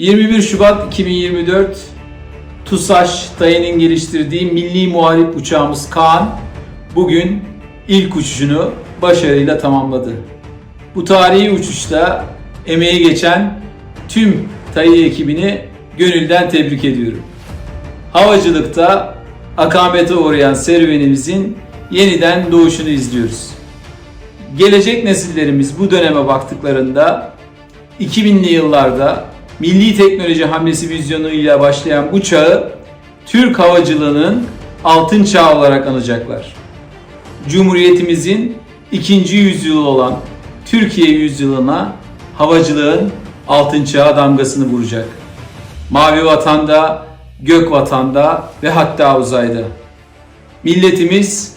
21 Şubat 2024 TUSAŞ TAYE'nin geliştirdiği milli muharip uçağımız Kaan bugün ilk uçuşunu başarıyla tamamladı. Bu tarihi uçuşta emeği geçen tüm TAYE ekibini gönülden tebrik ediyorum. Havacılıkta akamete uğrayan serüvenimizin yeniden doğuşunu izliyoruz. Gelecek nesillerimiz bu döneme baktıklarında 2000'li yıllarda milli teknoloji hamlesi vizyonuyla başlayan bu çağı Türk havacılığının altın çağı olarak anacaklar. Cumhuriyetimizin ikinci yüzyılı olan Türkiye yüzyılına havacılığın altın çağı damgasını vuracak. Mavi vatanda, gök vatanda ve hatta uzayda. Milletimiz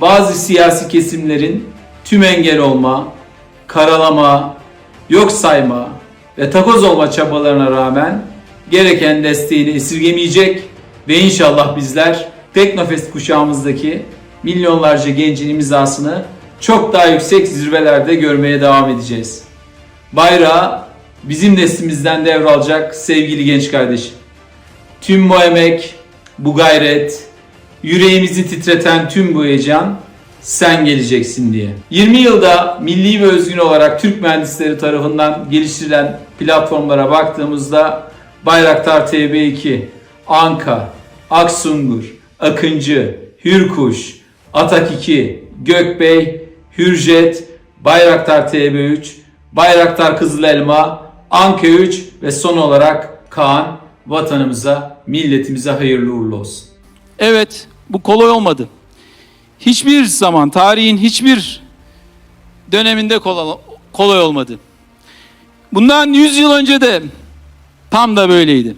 bazı siyasi kesimlerin tüm engel olma, karalama, yok sayma ve takoz olma çabalarına rağmen gereken desteğini esirgemeyecek ve inşallah bizler Teknofest kuşağımızdaki milyonlarca gencin imzasını çok daha yüksek zirvelerde görmeye devam edeceğiz. Bayrağı bizim neslimizden devralacak sevgili genç kardeşim. Tüm bu emek, bu gayret, yüreğimizi titreten tüm bu heyecan sen geleceksin diye. 20 yılda milli ve özgün olarak Türk mühendisleri tarafından geliştirilen platformlara baktığımızda Bayraktar TB2, Anka, Aksungur, Akıncı, Hürkuş, Atak 2, Gökbey, Hürjet, Bayraktar TB3, Bayraktar Kızıl Elma, Anka 3 ve son olarak Kaan vatanımıza, milletimize hayırlı uğurlu olsun. Evet, bu kolay olmadı. Hiçbir zaman, tarihin hiçbir döneminde kolay, olmadı. Bundan 100 yıl önce de tam da böyleydi.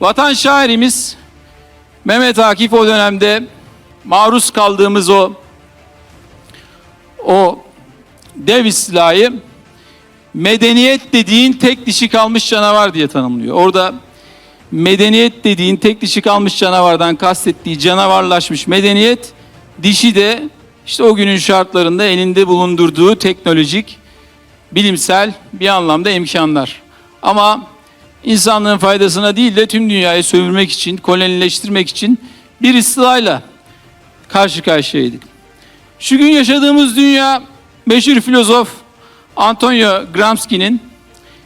Vatan şairimiz Mehmet Akif o dönemde maruz kaldığımız o o dev istilayı medeniyet dediğin tek dişi kalmış canavar diye tanımlıyor. Orada medeniyet dediğin tek dişi kalmış canavardan kastettiği canavarlaşmış medeniyet dişi de işte o günün şartlarında elinde bulundurduğu teknolojik bilimsel bir anlamda imkanlar. Ama insanlığın faydasına değil de tüm dünyayı sömürmek için, kolonileştirmek için bir istilayla karşı karşıyaydık. Şu gün yaşadığımız dünya meşhur filozof Antonio Gramsci'nin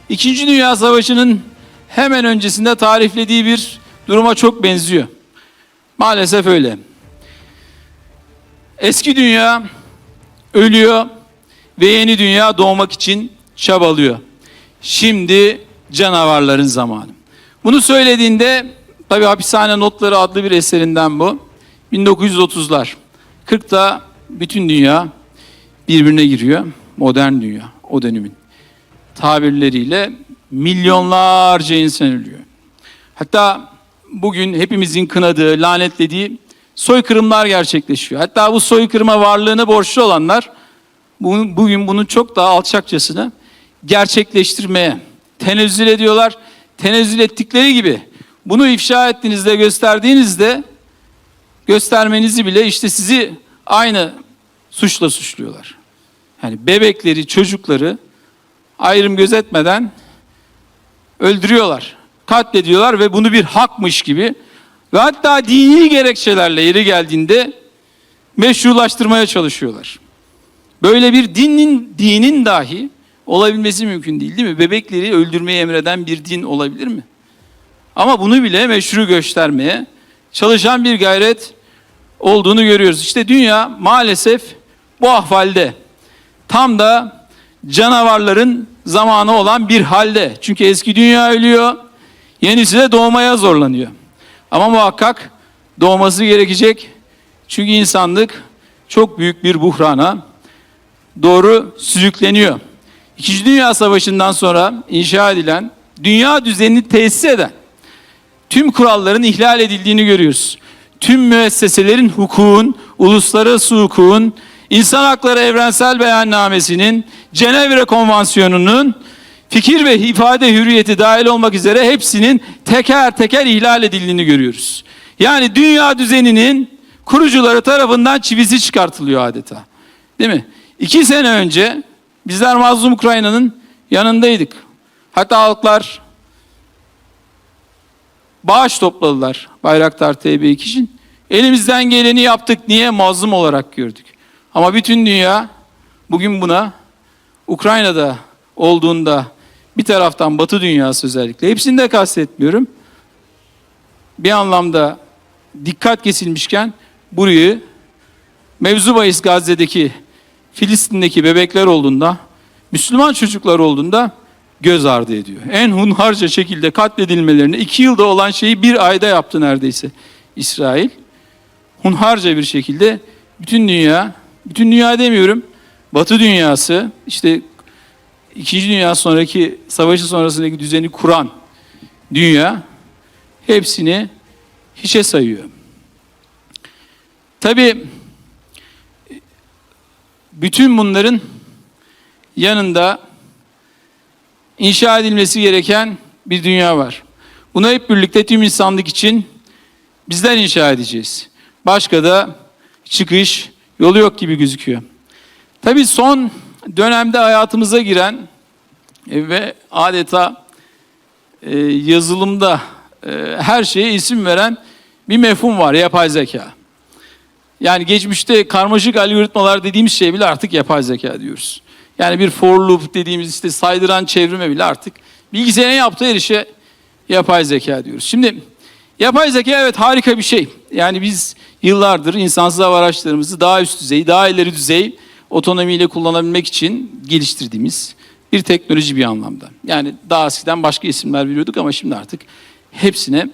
İkinci Dünya Savaşı'nın hemen öncesinde tariflediği bir duruma çok benziyor. Maalesef öyle. Eski dünya ölüyor ve yeni dünya doğmak için çabalıyor. Şimdi canavarların zamanı. Bunu söylediğinde tabi Hapishane Notları adlı bir eserinden bu. 1930'lar. 40'ta bütün dünya birbirine giriyor. Modern dünya o dönemin tabirleriyle milyonlarca insan ölüyor. Hatta bugün hepimizin kınadığı, lanetlediği soykırımlar gerçekleşiyor. Hatta bu soykırıma varlığını borçlu olanlar bu- bugün bunu çok daha alçakçasına gerçekleştirmeye tenezzül ediyorlar. Tenezzül ettikleri gibi bunu ifşa ettiğinizde, gösterdiğinizde göstermenizi bile işte sizi aynı suçla suçluyorlar. Yani bebekleri, çocukları ayrım gözetmeden öldürüyorlar, katlediyorlar ve bunu bir hakmış gibi ve hatta dini gerekçelerle yeri geldiğinde meşrulaştırmaya çalışıyorlar. Böyle bir dinin dinin dahi olabilmesi mümkün değil değil mi? Bebekleri öldürmeyi emreden bir din olabilir mi? Ama bunu bile meşru göstermeye çalışan bir gayret olduğunu görüyoruz. İşte dünya maalesef bu ahvalde. Tam da canavarların zamanı olan bir halde. Çünkü eski dünya ölüyor, yenisi de doğmaya zorlanıyor. Ama muhakkak doğması gerekecek. Çünkü insanlık çok büyük bir buhrana doğru sürükleniyor. İkinci Dünya Savaşı'ndan sonra inşa edilen, dünya düzenini tesis eden tüm kuralların ihlal edildiğini görüyoruz. Tüm müesseselerin hukukun, uluslararası hukukun, İnsan Hakları Evrensel Beyannamesi'nin, Cenevre Konvansiyonu'nun, fikir ve ifade hürriyeti dahil olmak üzere hepsinin teker teker ihlal edildiğini görüyoruz. Yani dünya düzeninin kurucuları tarafından çivisi çıkartılıyor adeta. Değil mi? İki sene önce bizler mazlum Ukrayna'nın yanındaydık. Hatta halklar bağış topladılar Bayraktar TB2 için. Elimizden geleni yaptık. Niye? Mazlum olarak gördük. Ama bütün dünya bugün buna Ukrayna'da olduğunda bir taraftan Batı dünyası özellikle hepsini de kastetmiyorum. Bir anlamda dikkat kesilmişken burayı mevzu bahis Gazze'deki Filistin'deki bebekler olduğunda Müslüman çocuklar olduğunda göz ardı ediyor. En hunharca şekilde katledilmelerini iki yılda olan şeyi bir ayda yaptı neredeyse İsrail. Hunharca bir şekilde bütün dünya, bütün dünya demiyorum, Batı dünyası işte İkinci Dünya sonraki savaşı sonrasındaki düzeni kuran dünya hepsini hiçe sayıyor. Tabii bütün bunların yanında inşa edilmesi gereken bir dünya var. Bunu hep birlikte tüm insanlık için bizler inşa edeceğiz. Başka da çıkış yolu yok gibi gözüküyor. Tabii son dönemde hayatımıza giren e, ve adeta e, yazılımda e, her şeye isim veren bir mefhum var, yapay zeka. Yani geçmişte karmaşık algoritmalar dediğimiz şey bile artık yapay zeka diyoruz. Yani bir for loop dediğimiz işte saydıran çevrime bile artık bilgisayarın yaptığı her işe yapay zeka diyoruz. Şimdi yapay zeka evet harika bir şey. Yani biz yıllardır insansız hava araçlarımızı daha üst düzey, daha ileri düzey otonomiyle kullanabilmek için geliştirdiğimiz bir teknoloji bir anlamda. Yani daha eskiden başka isimler veriyorduk ama şimdi artık hepsine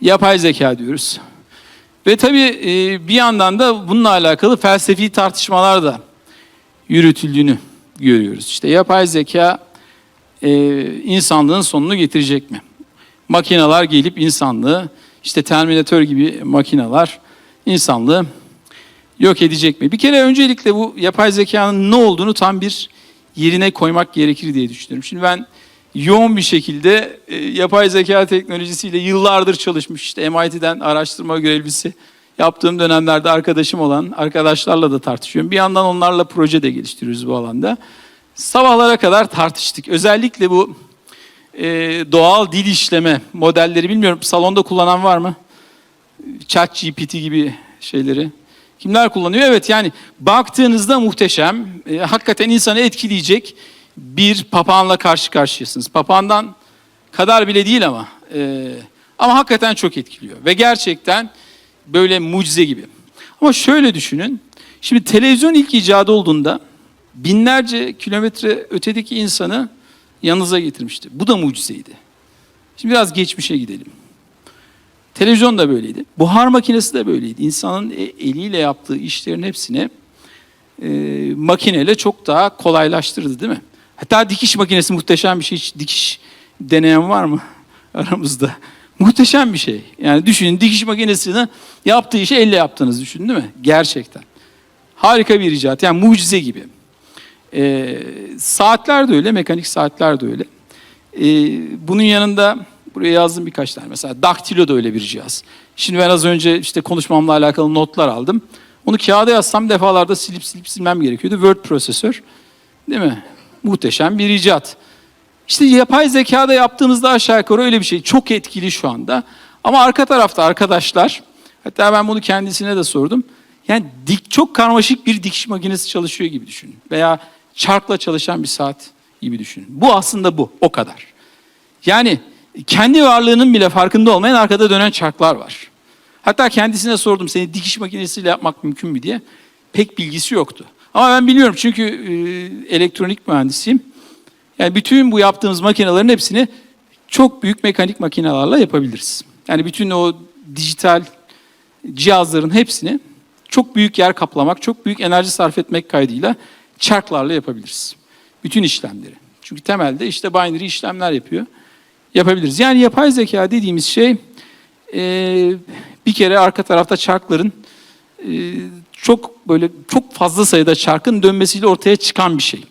yapay zeka diyoruz. Ve tabii e, bir yandan da bununla alakalı felsefi tartışmalar da yürütüldüğünü görüyoruz. İşte yapay zeka e, insanlığın sonunu getirecek mi? Makineler gelip insanlığı, işte Terminator gibi makineler insanlığı yok edecek mi? Bir kere öncelikle bu yapay zekanın ne olduğunu tam bir yerine koymak gerekir diye düşünüyorum. Şimdi ben yoğun bir şekilde e, yapay zeka teknolojisiyle yıllardır çalışmış işte MIT'den araştırma görevlisi yaptığım dönemlerde arkadaşım olan arkadaşlarla da tartışıyorum. Bir yandan onlarla proje de geliştiriyoruz bu alanda. Sabahlara kadar tartıştık. Özellikle bu e, doğal dil işleme modelleri bilmiyorum salonda kullanan var mı? Chat GPT gibi şeyleri. Kimler kullanıyor? Evet yani baktığınızda muhteşem, e, hakikaten insanı etkileyecek bir papağanla karşı karşıyasınız. Papağandan kadar bile değil ama e, ama hakikaten çok etkiliyor ve gerçekten böyle mucize gibi. Ama şöyle düşünün, şimdi televizyon ilk icadı olduğunda binlerce kilometre ötedeki insanı yanınıza getirmişti. Bu da mucizeydi. Şimdi biraz geçmişe gidelim. Televizyon da böyleydi. Buhar makinesi de böyleydi. İnsanın e- eliyle yaptığı işlerin hepsini e, makineyle çok daha kolaylaştırdı değil mi? Hatta dikiş makinesi muhteşem bir şey. Hiç dikiş deneyen var mı aramızda? Muhteşem bir şey. Yani düşünün dikiş makinesini yaptığı işi elle yaptığınızı düşünün değil mi? Gerçekten. Harika bir icat. Yani mucize gibi. Ee, saatler de öyle, mekanik saatler de öyle. Ee, bunun yanında buraya yazdım birkaç tane. Mesela daktilo da öyle bir cihaz. Şimdi ben az önce işte konuşmamla alakalı notlar aldım. Onu kağıda yazsam defalarda silip silip silmem gerekiyordu. Word prosesör. Değil mi? Muhteşem bir icat. İşte yapay zekada yaptığımızda aşağı yukarı öyle bir şey. Çok etkili şu anda. Ama arka tarafta arkadaşlar, hatta ben bunu kendisine de sordum. Yani dik, çok karmaşık bir dikiş makinesi çalışıyor gibi düşünün. Veya çarkla çalışan bir saat gibi düşünün. Bu aslında bu, o kadar. Yani kendi varlığının bile farkında olmayan arkada dönen çarklar var. Hatta kendisine sordum seni dikiş makinesiyle yapmak mümkün mü diye. Pek bilgisi yoktu. Ama ben biliyorum çünkü e, elektronik mühendisiyim. Yani bütün bu yaptığımız makinelerin hepsini çok büyük mekanik makinelerle yapabiliriz. Yani bütün o dijital cihazların hepsini çok büyük yer kaplamak, çok büyük enerji sarf etmek kaydıyla çarklarla yapabiliriz. Bütün işlemleri. Çünkü temelde işte binary işlemler yapıyor. Yapabiliriz. Yani yapay zeka dediğimiz şey e, bir kere arka tarafta çarkların e, çok böyle çok fazla sayıda çarkın dönmesiyle ortaya çıkan bir şey.